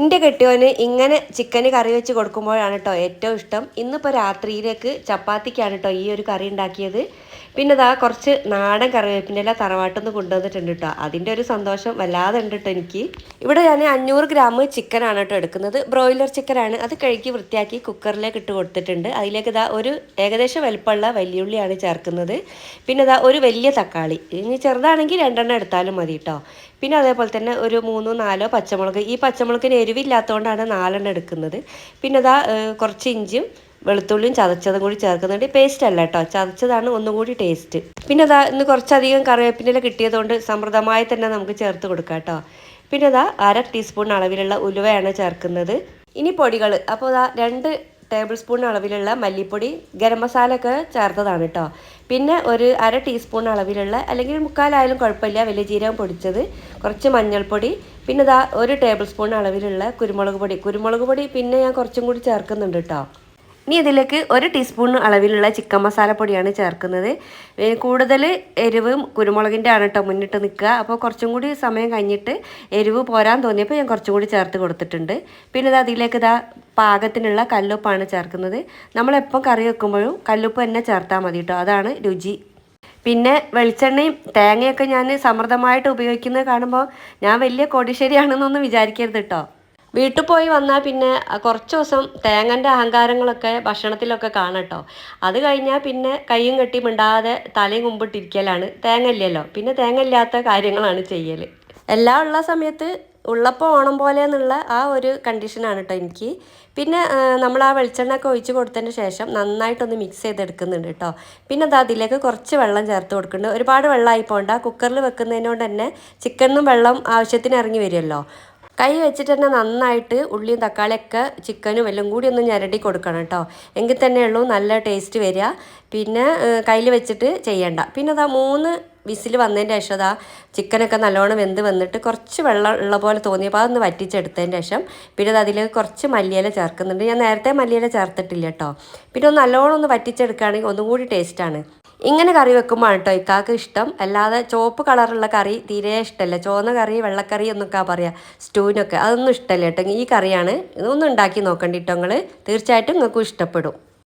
എന്റെ കെട്ടിയോന് ഇങ്ങനെ ചിക്കൻ കറി വെച്ച് കൊടുക്കുമ്പോഴാണ് കേട്ടോ ഏറ്റവും ഇഷ്ടം. ഇന്നിപ്പോൾ രാത്രിയിലേക്ക് ചപ്പാത്തിക്കാണ് കേട്ടോ ഈ ഒരു കറി ഉണ്ടാക്കിയത് പിന്നെ ഇതാ കുറച്ച് നാടൻ കറിവേപ്പിന്റെ എല്ലാം തറവാട്ടൊന്ന് കൊണ്ടുവന്നിട്ടുണ്ട് കേട്ടോ അതിന്റെ ഒരു സന്തോഷം വല്ലാതെ ഉണ്ട് കേട്ടോ എനിക്ക്. ഇവിടെ ഞാൻ അഞ്ഞൂറ് ഗ്രാം ചിക്കനാണ് കേട്ടോ എടുക്കുന്നത്. ബ്രോയിലർ ചിക്കനാണ്. അത് കഴുകി വൃത്തിയാക്കി കുക്കറിലേക്ക് ഇട്ട് കൊടുത്തിട്ടുണ്ട്. അതിലേക്ക് ഇതാ ഒരു ഏകദേശം വലുപ്പമുള്ള വലിയുള്ളിയാണ് ചേർക്കുന്നത്. പിന്നെ ഇതാ ഒരു വലിയ തക്കാളി. ഇനി ചെറുതാണെങ്കിൽ രണ്ടെണ്ണം എടുത്താലും മതി കേട്ടോ പിന്നെ അതേപോലെ തന്നെ ഒരു മൂന്നോ നാലോ പച്ചമുളക്. ഈ പച്ചമുളകിന് എരിവില്ലാത്തതുകൊണ്ടാണ് നാലെണ്ണം എടുക്കുന്നത്. പിന്നെ അതാ കുറച്ച് ഇഞ്ചും വെളുത്തുള്ളിയും ചതച്ചതും കൂടി ചേർക്കുന്നുണ്ട്. പേസ്റ്റ് അല്ല കേട്ടോ ചതച്ചതാണ് ഒന്നും കൂടി ടേസ്റ്റ് പിന്നെ അതാ ഇന്ന് കുറച്ചധികം കറിവേപ്പിന്റെ കിട്ടിയതുകൊണ്ട് സമൃദ്ധമായി തന്നെ നമുക്ക് ചേർത്ത് കൊടുക്കാം കേട്ടോ പിന്നെ അതാ അര ടീസ്പൂൺ അളവിലുള്ള ഉലുവയാണ് ചേർക്കുന്നത്. ഇനി പൊടികൾ അപ്പോൾ അതാ രണ്ട് ടേബിൾ സ്പൂൺ അളവിലുള്ള മല്ലിപ്പൊടി ഗരം മസാല ഒക്കെ ചേർത്തതാണ് കേട്ടോ പിന്നെ ഒരു അര ടീസ്പൂൺ അളവിലുള്ള അല്ലെങ്കിൽ മുക്കാലായാലും കുഴപ്പമില്ല വലിയ ജീരകം പൊടിച്ചത് കുറച്ച് മഞ്ഞൾപ്പൊടി പിന്നെ ഒരു ടേബിൾ സ്പൂൺ അളവിലുള്ള കുരുമുളക് പൊടി. കുരുമുളക് പൊടി പിന്നെ ഞാൻ കുറച്ചും കൂടി ചേർക്കുന്നുണ്ട് കേട്ടോ ഇനി ഇതിലേക്ക് ഒരു ടീസ്പൂൺ അളവിലുള്ള ചിക്കൻ മസാലപ്പൊടിയാണ് ചേർക്കുന്നത്. കൂടുതൽ എരിവ് കുരുമുളകിന്റെ ആണ് കേട്ടോ മുന്നിട്ട് നിൽക്കുക. അപ്പോൾ കുറച്ചും കൂടി സമയം കഴിഞ്ഞിട്ട് എരിവ് പോരാൻ തോന്നിയപ്പോൾ ഞാൻ കുറച്ചും കൂടി ചേർത്ത് കൊടുത്തിട്ടുണ്ട്. പിന്നെ ഇത് അതിലേക്ക് ഇതാ പാകത്തിനുള്ള കല്ലുപ്പാണ് ചേർക്കുന്നത്. നമ്മളെപ്പം കറി വെക്കുമ്പോഴും കല്ലുപ്പ് തന്നെ ചേർത്താൽ മതി കേട്ടോ അതാണ് രുചി. പിന്നെ വെളിച്ചെണ്ണയും തേങ്ങയൊക്കെ ഞാൻ സമൃദ്ധമായിട്ട് ഉപയോഗിക്കുന്നത് കാണുമ്പോൾ ഞാൻ വലിയ കോടിശ്ശേരിയാണെന്നൊന്നും വിചാരിക്കരുത് കേട്ടോ വീട്ടിൽ പോയി വന്നാൽ പിന്നെ കുറച്ച് ദിവസം തേങ്ങന്റെ അഹങ്കാരങ്ങളൊക്കെ ഭക്ഷണത്തിലൊക്കെ കാണട്ടോ അത് കഴിഞ്ഞാൽ പിന്നെ കൈയും കെട്ടി മിണ്ടാതെ തലയും കുമ്പിട്ടിരിക്കലാണ്. തേങ്ങ ഇല്ലല്ലോ പിന്നെ തേങ്ങ ഇല്ലാത്ത കാര്യങ്ങളാണ് ചെയ്യൽ എല്ലാം ഉള്ള സമയത്ത് ഉള്ളപ്പോൾ ഓണം പോലെ എന്നുള്ള ആ ഒരു കണ്ടീഷനാണ് കേട്ടോ എനിക്ക്. പിന്നെ നമ്മൾ ആ വെളിച്ചെണ്ണ ഒക്കെ ഒഴിച്ച് കൊടുത്തതിന് ശേഷം നന്നായിട്ടൊന്ന് മിക്സ് ചെയ്തെടുക്കുന്നുണ്ട് കേട്ടോ. പിന്നെ അത് അതിലേക്ക് കുറച്ച് വെള്ളം ചേർത്ത് കൊടുക്കുന്നുണ്ട്. ഒരുപാട് വെള്ളമായി പോകണ്ട കുക്കറിൽ വെക്കുന്നതിനോട് തന്നെ ചിക്കനും വെള്ളം ആവശ്യത്തിന് ഇറങ്ങി വരുമല്ലോ. കൈ വെച്ചിട്ട് തന്നെ നന്നായിട്ട് ഉള്ളിയും തക്കാളിയൊക്കെ ചിക്കനും എല്ലാം കൂടി ഒന്ന് ഞരടി കൊടുക്കണം കേട്ടോ. എങ്കിൽ തന്നെ ഉള്ളൂ നല്ല ടേസ്റ്റ് വരിക. പിന്നെ കയ്യിൽ വെച്ചിട്ട് ചെയ്യണ്ട. പിന്നെ അതാ മൂന്ന് വിസിൽ വന്നതിന്റെ ശേഷം അതാ ചിക്കനൊക്കെ നല്ലോണം വെന്ത് വന്നിട്ട് കുറച്ച് വെള്ളം ഉള്ള പോലെ തോന്നിയപ്പോൾ അതൊന്ന് വറ്റിച്ചെടുത്തതിന്റെ ശേഷം പിന്നെ അത് അതിലേക്ക് കുറച്ച് മല്ലിയില ചേർക്കുന്നുണ്ട്. ഞാൻ നേരത്തെ മല്ലിയില ചേർത്തിട്ടില്ല കേട്ടോ. പിന്നെ ഒന്ന് നല്ലോണം ഒന്ന് വറ്റിച്ചെടുക്കുകയാണെങ്കിൽ ഒന്നും കൂടി ടേസ്റ്റാണ് ഇങ്ങനെ കറി വെക്കുമ്പോൾ കേട്ടോ ഇക്കാക്ക് ഇഷ്ടം. അല്ലാതെ ചുവപ്പ് കളറുള്ള കറി തീരെ ഇഷ്ടമല്ല ചുവന്ന കറി വെള്ളക്കറി എന്നൊക്കെ പറയാം. സ്റ്റൂവിനൊക്കെ. അതൊന്നും ഇഷ്ടമല്ല കേട്ടോ. ഈ കറിയാണ്. ഇതൊന്നും ഉണ്ടാക്കി നോക്കണ്ട കേട്ടോ നിങ്ങൾ തീർച്ചയായിട്ടും നിങ്ങൾക്കും ഇഷ്ടപ്പെടും.